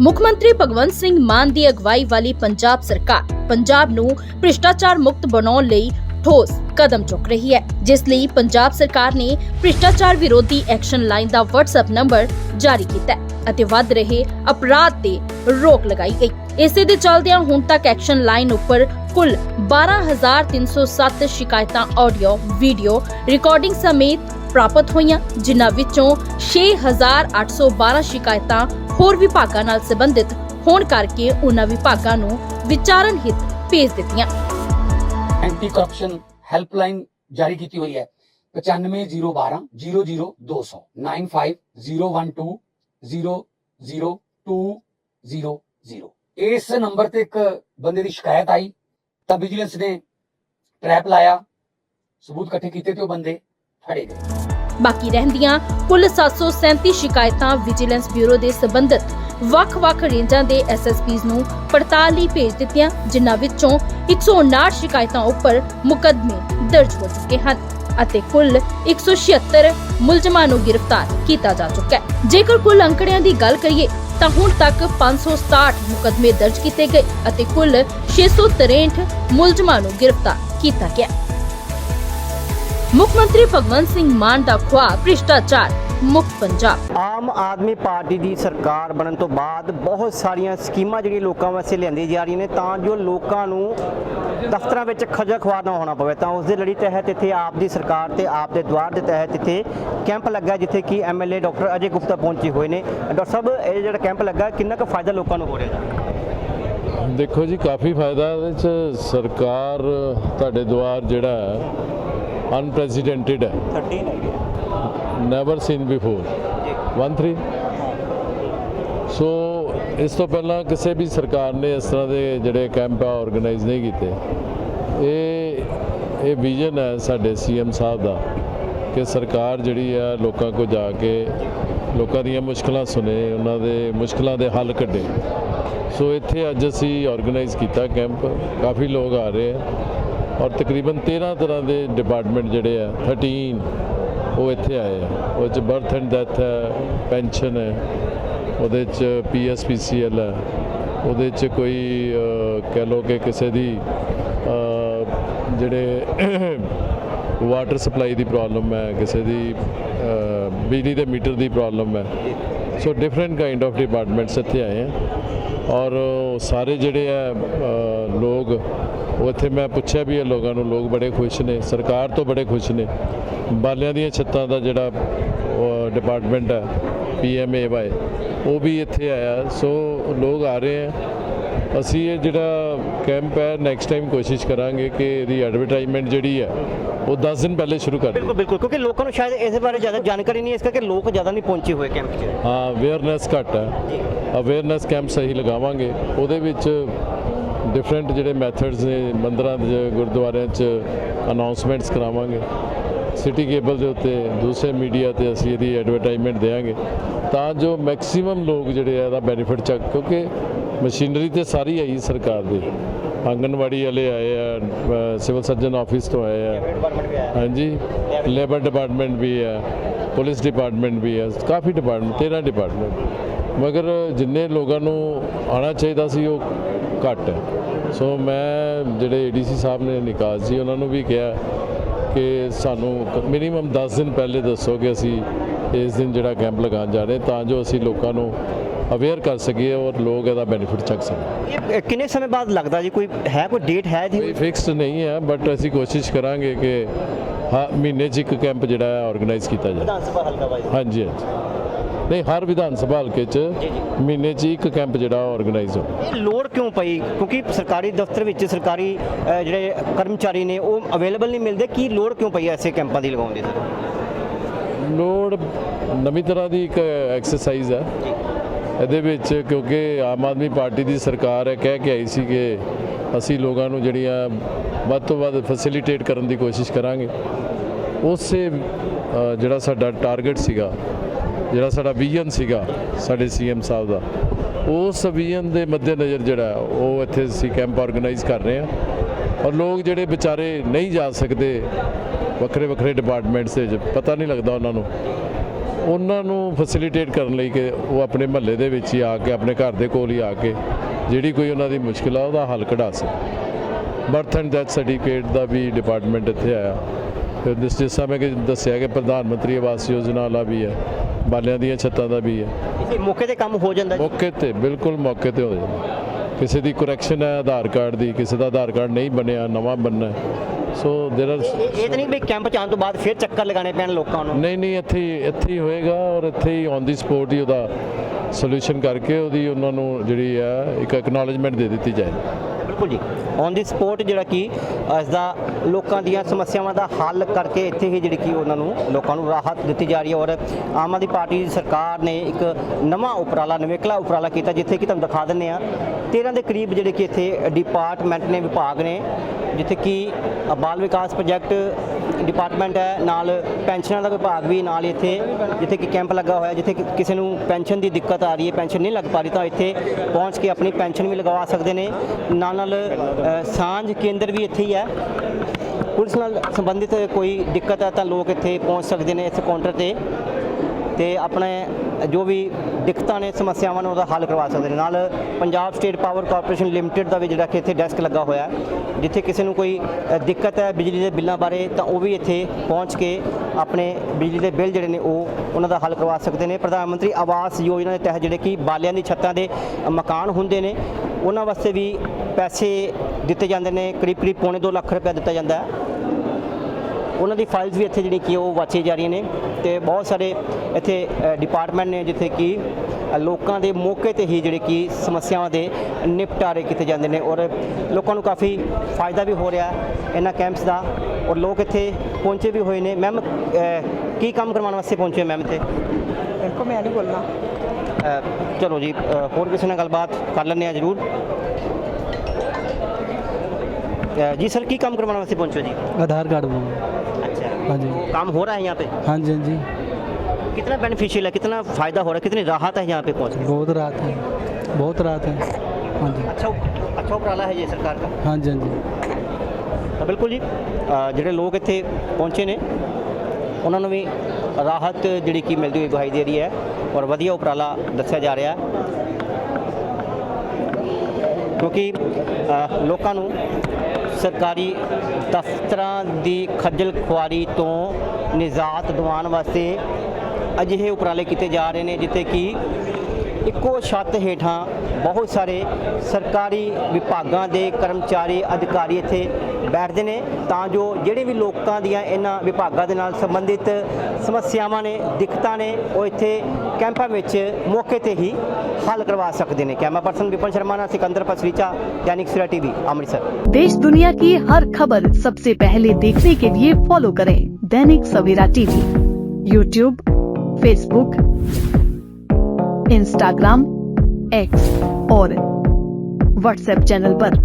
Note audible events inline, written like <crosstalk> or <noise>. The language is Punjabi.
ਮੁੱਖ ਮੰਤਰੀ ਭਗਵੰਤ ਸਿੰਘ ਮਾਨ ਦੀ ਅਗਵਾਈ ਵਾਲੀ ਪੰਜਾਬ ਸਰਕਾਰ ਪੰਜਾਬ ਨੂੰ ਭ੍ਰਿਸ਼ਟਾਚਾਰ ਮੁਕਤ ਬਣਾਉਣ ਲਈ ਠੋਸ ਕਦਮ ਚੁੱਕ ਰਹੀ ਹੈ, ਜਿਸ ਲਈ ਪੰਜਾਬ ਸਰਕਾਰ ਨੇ ਭ੍ਰਿਸ਼ਟਾਚਾਰ ਵਿਰੋਧੀ ਐਕਸ਼ਨ ਲਾਈਨ ਦਾ WhatsApp ਨੰਬਰ ਜਾਰੀ ਕੀਤਾ ਅਤੇ ਵੱਧ ਰਹੇ ਅਪਰਾਧ ਤੇ ਰੋਕ ਲਗਾਈ ਗਈ। ਇਸੇ ਦੇ ਚੱਲਦਿਆਂ ਹੁਣ ਤੱਕ ਐਕਸ਼ਨ ਲਾਈਨ ਉੱਪਰ ਕੁੱਲ 12307 ਸ਼ਿਕਾਇਤਾਂ ਆਡੀਓ, ਵੀਡੀਓ ਰਿਕਾਰਡਿੰਗ ਸਮੇਤ ਪ੍ਰਾਪਤ ਹੋਈਆਂ, ਜਿਨ੍ਹਾਂ ਵਿੱਚੋਂ 6812 ਸ਼ਿਕਾਇਤਾਂ ਹੋਰ ਵਿਭਾਗਾਂ ਨਾਲ ਸੰਬੰਧਿਤ ਹੋਣ ਕਰਕੇ ਉਹਨਾਂ ਵਿਭਾਗਾਂ ਨੂੰ ਵਿਚਾਰਨ ਹਿੱਤ ਭੇਜ ਦਿੱਤੀਆਂ। ਐਂਟੀ ਕਰਪਸ਼ਨ ਹੈਲਪਲਾਈਨ ਜਾਰੀ ਕੀਤੀ ਹੋਈ ਹੈ। 95012 00200 95012 00200 ਇਸ ਨੰਬਰ ਤੇ ਇੱਕ ਬੰਦੇ ਦੀ ਸ਼ਿਕਾਇਤ ਆਈ, ਤਾਂ ਵਿਜੀਲੈਂਸ ਨੇ ਟ੍ਰੈਪ ਲਾਇਆ, ਸਬੂਤ ਇਕੱਠੇ ਕੀਤੇ ਤੇ ਉਹ ਬੰਦੇ ਫੜੇ ਗਏ। ਬਾਕੀ ਰਹਿੰਦੀਆਂ ਕੁੱਲ 737 ਸ਼ਿਕਾਇਤਾਂ ਵਿਜੀਲੈਂਸ ਬਿਊਰੋ ਦੇ ਸੰਬੰਧਿਤ। ਵੱਖ-ਵੱਖ ਰੇਂਜਾਂ ਦੇ ਐਸਐਸਪੀਜ਼ ਨੂੰ ਪੜਤਾਲ ਲਈ ਭੇਜ ਦਿੱਤੀਆਂ, ਜਿਨ੍ਹਾਂ ਵਿੱਚੋਂ 159 ਸ਼ਿਕਾਇਤਾਂ ਉੱਪਰ ਮੁਕੱਦਮੇ ਦਰਜ ਹੋ ਚੁੱਕੇ ਹਨ ਅਤੇ ਕੁੱਲ 176 ਮੁਲਜ਼ਮਾਂ ਨੂੰ ਗ੍ਰਿਫਤਾਰ ਕੀਤਾ ਜਾ ਚੁੱਕਾ ਹੈ। ਜੇਕਰ ਕੁੱਲ ਅੰਕੜਿਆਂ ਦੀ ਗੱਲ ਕਰੀਏ, ਤਾਂ ਹੁਣ ਤੱਕ 567 ਮੁਕੱਦਮੇ ਦਰਜ ਕੀਤੇ ਗਏ ਅਤੇ ਕੁੱਲ 663 ਮੁਲਜ਼ਮਾਂ ਨੂੰ ਗ੍ਰਿਫਤਾਰ ਕੀਤਾ ਗਿਆ ਮੁੱਖ ਮੰਤਰੀ ਭਗਵੰਤ ਸਿੰਘ ਮਾਨ ਦਾ ਖੁਆਬ ਭ੍ਰਿਸ਼ਟਾਚਾਰ ਮੁਕਤ ਪੰਜਾਬ। ਆਮ ਆਦਮੀ ਪਾਰਟੀ ਦੀ ਸਰਕਾਰ ਬਣਨ ਤੋਂ ਬਾਅਦ ਬਹੁਤ ਸਾਰੀਆਂ ਸਕੀਮਾਂ ਜਿਹੜੀਆਂ ਲੋਕਾਂ ਵਾਸਤੇ ਲਿਆਂਦੀਆਂ ਜਾ ਰਹੀਆਂ ਨੇ, ਤਾਂ ਜੋ ਲੋਕਾਂ ਨੂੰ ਦਫ਼ਤਰਾਂ ਵਿੱਚ ਖੱਜਲ ਖੁਆਰ ਨਾ ਹੋਣਾ ਪਵੇ, ਤਾਂ ਉਸ ਦੇ ਲੜੀ ਤਹਿਤ ਇੱਥੇ ਆਪ ਦੀ ਸਰਕਾਰ ਤੇ ਆਪ ਦੇ ਦੁਆਰ ਦੇ ਤਹਿਤ ਇੱਥੇ ਕੈਂਪ ਲੱਗਾ ਜਿੱਥੇ ਕਿ ਐਮਐਲਏ ਡਾਕਟਰ ਅਜੇ ਗੁਪਤਾ ਪਹੁੰਚੇ ਹੋਏ ਨੇ। ਡਾਕਟਰ ਸਾਹਿਬ, ਇਹ ਜਿਹੜਾ ਕੈਂਪ ਲੱਗਾ, ਕਿੰਨਾ ਕੁ ਫਾਇਦਾ ਲੋਕਾਂ ਨੂੰ ਹੋ ਰਿਹਾ? ਹੈ ਦੇਖੋ ਜੀ ਕਾਫੀ ਫਾਇਦਾ ਇਹਦੇ ਚ। ਸਰਕਾਰ ਤੁਹਾਡੇ ਦੁਆਰ ਜਿਹੜਾ ਹੈ ਅਨਪ੍ਰੈਸੀਡੈਂਟਡ ਹੈ। 13 ਹੈ। ਨੈਵਰ ਸੀਨ ਬਿਫੋਰ 13 ਸੋ ਇਸ ਤੋਂ ਪਹਿਲਾਂ ਕਿਸੇ ਵੀ ਸਰਕਾਰ ਨੇ ਇਸ ਤਰ੍ਹਾਂ ਦੇ ਜਿਹੜੇ ਕੈਂਪ ਆ ਆਰਗੇਨਾਈਜ਼ ਨਹੀਂ ਕੀਤੇ। ਇਹ ਇਹ ਵਿਜ਼ਨ ਹੈ ਸਾਡੇ ਸੀਐਮ ਸਾਹਿਬ ਦਾ ਕਿ ਸਰਕਾਰ ਜਿਹੜੀ ਆ ਲੋਕਾਂ ਕੋ ਜਾ ਕੇ ਲੋਕਾਂ ਦੀਆਂ ਮੁਸ਼ਕਲਾਂ ਸੁਣੇ ਉਹਨਾਂ ਦੇ ਮੁਸ਼ਕਲਾਂ ਦੇ ਹੱਲ ਕੱਢੇ। ਸੋ ਇੱਥੇ ਅੱਜ ਅਸੀਂ ਆਰਗੇਨਾਈਜ਼ ਕੀਤਾ ਕੈਂਪ ਕਾਫੀ ਲੋਕ ਆ ਰਹੇ ਆ। ਔਰ ਤਕਰੀਬਨ 13 ਤਰ੍ਹਾਂ ਦੇ ਡਿਪਾਰਟਮੈਂਟ ਜਿਹੜੇ ਆ 13 ਉਹ ਇੱਥੇ ਆਏ ਆ। ਉਹ ਚ ਬਰਥ ਐਂਡ ਡੈਥ ਹੈ ਪੈਨਸ਼ਨ ਹੈ, ਉਹਦੇ ਚ ਪੀਐਸਪੀਸੀਐਲ ਹੈ, ਉਹਦੇ ਚ ਕੋਈ ਕਹਿ ਲੋ ਕਿ ਕਿਸੇ ਦੀ ਜਿਹੜੇ <coughs> ਵਾਟਰ ਸਪਲਾਈ ਦੀ ਪ੍ਰੋਬਲਮ ਹੈ, ਕਿਸੇ ਦੀ ਬਿਜਲੀ ਦੇ ਮੀਟਰ ਦੀ ਪ੍ਰੋਬਲਮ ਹੈ। So different kind of departments ਇੱਥੇ ਆਏ ਆ। ਔਰ ਸਾਰੇ ਜਿਹੜੇ ਆ ਲੋਕ, ਉਹ ਇੱਥੇ ਮੈਂ ਪੁੱਛਿਆ ਵੀ ਇਹ ਲੋਕਾਂ ਨੂੰ, ਲੋਕ ਬੜੇ ਖੁਸ਼ ਨੇ, ਸਰਕਾਰ ਤੋਂ ਬੜੇ ਖੁਸ਼ ਨੇ। ਬਾਲਿਆਂ ਦੀਆਂ ਛੱਤਾਂ ਦਾ ਜਿਹੜਾ ਡਿਪਾਰਟਮੈਂਟ ਹੈ ਪੀਐਮਏਵਾਈ ਉਹ ਵੀ ਇੱਥੇ ਆਇਆ। ਸੋ ਲੋਕ ਆ ਰਹੇ ਆ। ਅਸੀਂ ਇਹ ਜਿਹੜਾ ਕੈਂਪ ਹੈ ਨੈਕਸਟ ਟਾਈਮ ਕੋਸ਼ਿਸ਼ ਕਰਾਂਗੇ ਕਿ ਇਹਦੀ ਐਡਵਰਟਾਈਜ਼ਮੈਂਟ ਜਿਹੜੀ ਹੈ ਉਹ 10 ਦਿਨ ਪਹਿਲੇ ਸ਼ੁਰੂ ਕਰ ਬਿਲਕੁਲ ਬਿਲਕੁਲ ਕਿਉਂਕਿ ਲੋਕਾਂ ਨੂੰ ਸ਼ਾਇਦ ਇਸ ਬਾਰੇ ਜ਼ਿਆਦਾ ਜਾਣਕਾਰੀ ਨਹੀਂ ਇਸ ਕਰਕੇ ਲੋਕ ਜ਼ਿਆਦਾ ਨਹੀਂ ਪਹੁੰਚੇ ਹੋਏ ਕੈਂਪ 'ਚ। ਹਾਂ ਅਵੇਅਰਨੈਸ ਘੱਟ ਹੈ। ਅਵੇਅਰਨੈਸ ਕੈਂਪ ਸਹੀ ਲਗਾਵਾਂਗੇ। ਉਹਦੇ ਵਿੱਚ ਡਿਫਰੈਂਟ ਜਿਹੜੇ ਮੈਥਡਸ ਨੇ ਮੰਦਰਾਂ ਦੇ ਗੁਰਦੁਆਰਿਆਂ 'ਚ ਅਨਾਉਂਸਮੈਂਟਸ ਕਰਾਵਾਂਗੇ। ਸਿਟੀ ਕੇਬਲ ਦੇ ਉੱਤੇ, ਦੂਸਰੇ ਮੀਡੀਆ ਤੇ ਅਸੀਂ ਇਹਦੀ ਐਡਵਰਟਾਈਜ਼ਮੈਂਟ ਦੇਵਾਂਗੇ ਤਾਂ ਜੋ ਮੈਕਸਿਮਮ ਲੋਕ ਜਿਹੜੇ ਆ ਇਹਦਾ ਬੈਨੀਫਿਟ ਚੱਕ, ਕਿਉਂਕਿ ਮਸ਼ੀਨਰੀ ਤੇ ਸਾਰੀ ਆਈ ਸਰਕਾਰ ਦੀ। ਆਂਗਨਵਾੜੀ ਵਾਲੇ ਆਏ ਆ ਸਿਵਲ ਸਰਜਨ ਆਫਿਸ ਤੋਂ ਆਏ ਆ। ਹਾਂਜੀ ਲੇਬਰ ਡਿਪਾਰਟਮੈਂਟ ਵੀ ਆ ਪੁਲਿਸ ਡਿਪਾਰਟਮੈਂਟ ਵੀ ਆ, ਕਾਫੀ ਡਿਪਾਰਟਮੈਂਟ 13 ਡਿਪਾਰਟਮੈਂਟ ਮਗਰ ਜਿੰਨੇ ਲੋਕਾਂ ਨੂੰ ਆਉਣਾ ਚਾਹੀਦਾ ਸੀ, ਉਹ ਘੱਟ। ਹੈ ਸੋ ਮੈਂ, ਜਿਹੜੇ ਏਡੀਸੀ ਸਾਹਿਬ ਨੇ ਨਿਕਾਸ ਜੀ ਉਹਨਾਂ ਨੂੰ ਵੀ ਕਿਹਾ ਕਿ ਸਾਨੂੰ ਮਿਨੀਮਮ 10 ਦਿਨ ਪਹਿਲੇ ਦੱਸੋ ਕਿ ਅਸੀਂ ਇਸ ਦਿਨ ਜਿਹੜਾ ਕੈਂਪ ਲਗਾਉਣ ਜਾ ਰਹੇ ਤਾਂ ਜੋ ਅਸੀਂ ਲੋਕਾਂ ਨੂੰ ਅਵੇਅਰ ਕਰ ਸਕੀਏ ਔਰ ਲੋਕ ਇਹਦਾ ਬੈਨੀਫਿਟ ਚੱਕ ਸਕਣ। ਇਹ ਕਿੰਨੇ ਸਮੇਂ ਬਾਅਦ ਲੱਗਦਾ ਜੀ? ਕੋਈ ਹੈ ਕੋਈ ਡੇਟ ਹੈ ਜੀ? ਕੋਈ ਫਿਕਸਡ ਨਹੀਂ ਹੈ ਬਟ ਅਸੀਂ ਕੋਸ਼ਿਸ਼ ਕਰਾਂਗੇ ਕਿ ਹਾਂ ਮਹੀਨੇ 'ਚ ਇੱਕ ਕੈਂਪ ਜਿਹੜਾ ਹੈ ਆਰਗੇਨਾਈਜ਼ ਕੀਤਾ ਜਾਏ। ਵਿਧਾਨ ਸਭਾ ਹਲਕਾ ਵਾਈਜ਼ ਹਾਂਜੀ ਹਾਂਜੀ। ਨਹੀਂ ਹਰ ਵਿਧਾਨ ਸਭਾ ਹਲਕੇ 'ਚ। ਮਹੀਨੇ 'ਚ ਇੱਕ ਕੈਂਪ ਜਿਹੜਾ ਆਰਗੇਨਾਈਜ਼ ਹੋ ਇਹ ਲੋੜ ਕਿਉਂ ਪਈ? ਕਿਉਂਕਿ ਸਰਕਾਰੀ ਦਫ਼ਤਰ ਵਿੱਚ ਸਰਕਾਰੀ ਜਿਹੜੇ ਕਰਮਚਾਰੀ ਨੇ ਉਹ ਅਵੇਲੇਬਲ ਨਹੀਂ ਮਿਲਦੇ। ਕੀ ਲੋੜ ਕਿਉਂ ਪਈ ਐਸੇ ਕੈਂਪਾਂ ਦੀ ਲਗਾਉਣ ਦੀ ਸਰ? ਲੋੜ ਨਵੀਂ ਤਰ੍ਹਾਂ ਦੀ ਇੱਕ ਐਕਸਰਸਾਈਜ਼ ਹੈ ਇਹਦੇ ਵਿੱਚ ਕਿਉਂਕਿ ਆਮ ਆਦਮੀ ਪਾਰਟੀ ਦੀ ਸਰਕਾਰ ਹੈ ਕਹਿ ਕੇ ਆਈ ਸੀ ਕਿ ਅਸੀਂ ਲੋਕਾਂ ਨੂੰ ਜਿਹੜੀਆਂ ਵੱਧ ਤੋਂ ਵੱਧ ਫੈਸਿਲਿਟੇਟ ਕਰਨ ਦੀ ਕੋਸ਼ਿਸ਼ ਕਰਾਂਗੇ। ਉਸੇ ਜਿਹੜਾ ਸਾਡਾ ਟਾਰਗੇਟ ਸੀਗਾ ਜਿਹੜਾ ਸਾਡਾ ਵਿਜ਼ਨ ਸੀਗਾ ਸਾਡੇ ਸੀਐਮ ਸਾਹਿਬ ਦਾ, ਉਸ ਵਿਜ਼ਨ ਦੇ ਮੱਦੇਨਜ਼ਰ ਜਿਹੜਾ ਉਹ ਇੱਥੇ ਅਸੀਂ ਕੈਂਪ ਆਰਗੇਨਾਈਜ਼ ਕਰ ਰਹੇ ਹਾਂ। ਔਰ ਲੋਕ ਜਿਹੜੇ ਵਿਚਾਰੇ ਨਹੀਂ ਜਾ ਸਕਦੇ ਵੱਖਰੇ ਵੱਖਰੇ ਡਿਪਾਰਟਮੈਂਟਸ ਦੇ ਵਿੱਚ, ਪਤਾ ਨਹੀਂ ਲੱਗਦਾ ਉਹਨਾਂ ਨੂੰ। ਉਹਨਾਂ ਨੂੰ ਫੈਸਿਲਿਟੇਟ ਕਰਨ ਲਈ ਕਿ ਉਹ ਆਪਣੇ ਮਹੱਲੇ ਦੇ ਵਿੱਚ ਹੀ ਆ ਕੇ, ਆਪਣੇ ਘਰ ਦੇ ਕੋਲ ਹੀ ਆ ਕੇ ਜਿਹੜੀ ਕੋਈ ਉਹਨਾਂ ਦੀ ਮੁਸ਼ਕਿਲ ਆ ਉਹਦਾ ਹੱਲ ਕਢਾ ਸਕਣ। ਬਰਥ ਐਂਡ ਡੈਥ ਸਰਟੀਫਿਕੇਟ ਦਾ ਵੀ ਡਿਪਾਰਟਮੈਂਟ ਇੱਥੇ ਆਇਆ। ਜਿਸ ਜਿਸ ਸਮੇਂ ਕਿ ਦੱਸਿਆ ਕਿ ਪ੍ਰਧਾਨ ਮੰਤਰੀ ਆਵਾਸ ਯੋਜਨਾ ਵਾਲਾ ਵੀ ਹੈ ਬਾਲਿਆਂ ਦੀਆਂ ਛੱਤਾਂ ਦਾ ਵੀ ਹੈ। ਇਸੇ ਮੌਕੇ ਤੇ ਕੰਮ ਹੋ ਜਾਂਦਾ ਜੀ? ਮੌਕੇ ਤੇ ਬਿਲਕੁਲ ਮੌਕੇ ਤੇ ਹੋ ਜਾਂਦਾ। ਕਿਸੇ ਦੀ ਕਰੈਕਸ਼ਨ ਹੈ ਆਧਾਰ ਕਾਰਡ ਦੀ ਕਿਸੇ ਦਾ ਆਧਾਰ ਕਾਰਡ ਨਹੀਂ ਬਣਿਆ ਨਵਾਂ ਬਣਨਾ ਹੈ। ਸੋ ਦੇਰ ਆਰ ਇਹ ਇਹ ਤਾਂ ਨਹੀਂ ਵੀ ਕੈਂਪ ਚ ਆਉਣ ਤੋਂ ਬਾਅਦ ਫਿਰ ਚੱਕਰ ਲਗਾਣੇ ਪੈਣ ਲੋਕਾਂ ਨੂੰ? ਨਹੀਂ ਨਹੀਂ ਇੱਥੇ ਹੀ- ਇੱਥੇ ਹੀ ਹੋਏਗਾ ਔਰ ਇੱਥੇ ਹੀ ਔਨ ਦੀ ਸਪੋਟ ਹੀ ਉਹਦਾ ਸੋਲੂਸ਼ਨ ਕਰਕੇ ਉਹਦੀ ਉਹਨਾਂ ਨੂੰ ਜਿਹੜੀ ਆ ਇੱਕ ਐਕਨੋਲਜਮੈਂਟ ਦੇ ਦਿੱਤੀ ਜਾਏ। ਬਿਲਕੁਲ ਜੀ। ਔਨ ਦੀ ਸਪੋਟ ਜਿਹੜਾ ਕਿ ਇਸ ਦਾ ਲੋਕਾਂ ਦੀਆਂ ਸਮੱਸਿਆਵਾਂ ਦਾ ਹੱਲ ਕਰਕੇ ਇੱਥੇ ਹੀ ਜਿਹੜੀ ਕਿ ਉਹਨਾਂ ਨੂੰ ਲੋਕਾਂ ਨੂੰ ਰਾਹਤ ਦਿੱਤੀ ਜਾ ਰਹੀ ਹੈ ਔਰ ਆਮ ਆਦਮੀ ਪਾਰਟੀ ਦੀ ਸਰਕਾਰ ਨੇ ਇੱਕ ਨਵਾਂ ਉਪਰਾਲਾ, ਨਵੇਕਲਾ ਉਪਰਾਲਾ ਕੀਤਾ ਜਿੱਥੇ ਕਿ ਤੁਹਾਨੂੰ ਦਿਖਾ ਦਿੰਨੇ ਆ 13 ਦੇ ਕਰੀਬ ਜਿਹੜੇ ਕਿ ਇੱਥੇ ਡਿਪਾਰਟਮੈਂਟ ਨੇ, ਵਿਭਾਗ ਨੇ, ਜਿੱਥੇ ਕਿ ਬਾਲ ਵਿਕਾਸ ਪ੍ਰੋਜੈਕਟ ਡਿਪਾਰਟਮੈਂਟ ਹੈ, ਨਾਲ ਪੈਨਸ਼ਨਾਂ ਦਾ ਵਿਭਾਗ ਵੀ ਨਾਲ ਇੱਥੇ, ਜਿੱਥੇ ਕਿ ਕੈਂਪ ਲੱਗਾ ਹੋਇਆ, ਜਿੱਥੇ ਕਿ ਕਿਸੇ ਨੂੰ ਪੈਨਸ਼ਨ ਦੀ ਦਿੱਕਤ ਆ ਰਹੀ ਹੈ, ਪੈਨਸ਼ਨ ਨਹੀਂ ਲੱਗ ਪਾ ਰਹੀ ਤਾਂ ਇੱਥੇ ਪਹੁੰਚ ਕੇ ਆਪਣੀ ਪੈਨਸ਼ਨ ਵੀ ਲਗਵਾ ਸਕਦੇ ਨੇ। ਨਾਲ ਨਾਲ ਸਾਂਝ ਕੇਂਦਰ ਵੀ ਇੱਥੇ ਹੀ ਹੈ। ਪੁਲਿਸ ਨਾਲ ਸੰਬੰਧਿਤ ਕੋਈ ਦਿੱਕਤ ਹੈ ਤਾਂ ਲੋਕ ਇੱਥੇ ਪਹੁੰਚ ਸਕਦੇ ਨੇ ਇਸ ਕਾਊਂਟਰ ਤੇ। ਤੇ ਆਪਣੇ ਜੋ ਵੀ ਦਿੱਕਤਾਂ ਨੇ, ਸਮੱਸਿਆਵਾਂ ਨੇ, ਉਹਦਾ ਹੱਲ ਕਰਵਾ ਸਕਦੇ ਨੇ। ਨਾਲ Punjab state power corporation limited ਦਾ ਵੀ ਜਿਹੜਾ ਕਿ ਇੱਥੇ ਡੈਸਕ ਲੱਗਾ ਹੋਇਆ ਜਿੱਥੇ ਕਿਸੇ ਨੂੰ ਕੋਈ ਦਿੱਕਤ ਹੈ ਬਿਜਲੀ ਦੇ ਬਿੱਲਾਂ ਬਾਰੇ, ਤਾਂ ਉਹ ਵੀ ਇੱਥੇ ਪਹੁੰਚ ਕੇ ਆਪਣੇ ਬਿਜਲੀ ਦੇ ਬਿੱਲ ਜਿਹੜੇ ਨੇ, ਉਹ ਉਹਨਾਂ ਦਾ ਹੱਲ ਕਰਵਾ ਸਕਦੇ ਨੇ। ਪ੍ਰਧਾਨ ਮੰਤਰੀ ਆਵਾਸ ਯੋਜਨਾ ਦੇ ਤਹਿਤ ਜਿਹੜੇ ਕਿ ਬਾਲਿਆਂ ਦੀ ਛੱਤਾਂ ਦੇ ਮਕਾਨ ਹੁੰਦੇ ਨੇ, ਉਹਨਾਂ ਵਾਸਤੇ ਵੀ ਪੈਸੇ ਦਿੱਤੇ ਜਾਂਦੇ ਨੇ ਕਰੀਬ ਕਰੀਬ ਪੌਣੇ 2 ਲੱਖ ਰੁਪਏ ਦਿੱਤਾ ਜਾਂਦਾ ਹੈ। ਉਹਨਾਂ ਦੀ ਫਾਈਲਸ ਵੀ ਇੱਥੇ ਜਿਹੜੀ ਕਿ ਉਹ ਵਾਚੀ ਜਾ ਰਹੀਆਂ ਨੇ ਤੇ ਬਹੁਤ ਸਾਰੇ ਇੱਥੇ ਡਿਪਾਰਟਮੈਂਟ ਨੇ ਜਿੱਥੇ ਕਿ ਲੋਕਾਂ ਦੇ ਮੌਕੇ ਤੇ ਹੀ ਜਿਹੜੇ ਕਿ ਸਮੱਸਿਆਵਾਂ ਦੇ ਨਿਪਟਾਰੇ ਕੀਤੇ ਜਾਂਦੇ ਨੇ ਔਰ ਲੋਕਾਂ ਨੂੰ ਕਾਫੀ ਫਾਇਦਾ ਵੀ ਹੋ ਰਿਹਾ ਇਹਨਾਂ ਕੈਂਪਸ ਦਾ ਔਰ ਲੋਕ ਇੱਥੇ ਪਹੁੰਚੇ ਵੀ ਹੋਏ ਨੇ। ਮੈਮ ਕੀ ਕੰਮ ਕਰਵਾਉਣ ਵਾਸਤੇ ਪਹੁੰਚੇ ਮੈਮ ਇੱਥੇ? ਦੇਖੋ ਮੈਂ ਨਹੀਂ ਬੋਲਣਾ। ਚਲੋ ਜੀ ਹੋਰ ਕਿਸੇ ਨਾਲ ਗੱਲਬਾਤ ਕਰ ਲੈਂਦੇ ਆ ਜ਼ਰੂਰ। ਜੀ ਸਰ ਕੀ ਕੰਮ ਕਰਵਾਉਣ ਵਾਸਤੇ ਪਹੁੰਚੋ ਜੀ? ਆਧਾਰ ਕਾਰਡ ਬਣਾਉਣਾ हाँ जी काम हो रहा है यहाँ पे हाँ जी हाँ जी कितना बेनिफिशियल है कितना फायदा हो रहा है कितनी राहत है यहाँ पे पहुँच बहुत राहत है बहुत राहत है हाँ जी अच्छा अच्छा उपराला है ये सरकार का हाँ जी हाँ जी ਤਾਂ ਬਿਲਕੁਲ ਜੀ ਅ, ਜਿਹੜੇ ਲੋਕ ਇੱਥੇ ਪਹੁੰਚੇ ਨੇ ਉਹਨਾਂ ਨੂੰ ਵੀ ਰਾਹਤ ਜਿਹੜੀ ਕੀ ਮਿਲਦੀ ਹੋਈ ਦਿਖਾਈ ਦੇ ਰਹੀ ਹੈ ਔਰ ਵਧੀਆ ਉਪਰਾਲਾ ਦੱਸਿਆ ਜਾ ਰਿਹਾ ਹੈ ਕਿਉਂਕਿ ਅ, ਲੋਕਾਂ ਨੂੰ ਸਰਕਾਰੀ ਦਫ਼ਤਰਾਂ ਦੀ ਖੱਜਲ ਖੁਆਰੀ ਤੋਂ ਨਿਜਾਤ ਦਿਵਾਉਣ ਵਾਸਤੇ ਅਜਿਹੇ ਉਪਰਾਲੇ ਕੀਤੇ ਜਾ ਰਹੇ ਨੇ, ਜਿੱਥੇ ਕਿ ਇੱਕੋ ਛੱਤ ਹੇਠਾਂ ਬਹੁਤ ਸਾਰੇ ਸਰਕਾਰੀ ਵਿਭਾਗਾਂ ਦੇ ਕਰਮਚਾਰੀ, ਅਧਿਕਾਰੀ ਇੱਥੇ ਬੈਠਦੇ ਨੇ ਤਾਂ ਜੋ ਜਿਹੜੇ ਵੀ ਲੋਕਾਂ ਦੀਆਂ ਇਹਨਾਂ ਵਿਭਾਗਾਂ ਦੇ ਨਾਲ ਸੰਬੰਧਿਤ ਸਮੱਸਿਆਵਾਂ ਨੇ ਦਿੱਕਤਾਂ ਨੇ ਉਹ ਇੱਥੇ ਕੈਂਪਾਂ ਵਿੱਚ ਮੌਕੇ ਤੇ ਹੀ ਹੱਲ ਕਰਵਾ ਸਕਦੇ ਨੇ ਕੈਮਰਾ ਪਰਸਨ ਵਿਪਨ ਸ਼ਰਮਾ ਨਾਲ सिकंदर पसरीचा दैनिक सवेरा टीवी अमृतसर देश दुनिया की हर खबर सबसे पहले देखने के लिए फॉलो करें Dainik Savera TV YouTube Facebook Instagram X और व्हाट्सएप चैनल पर।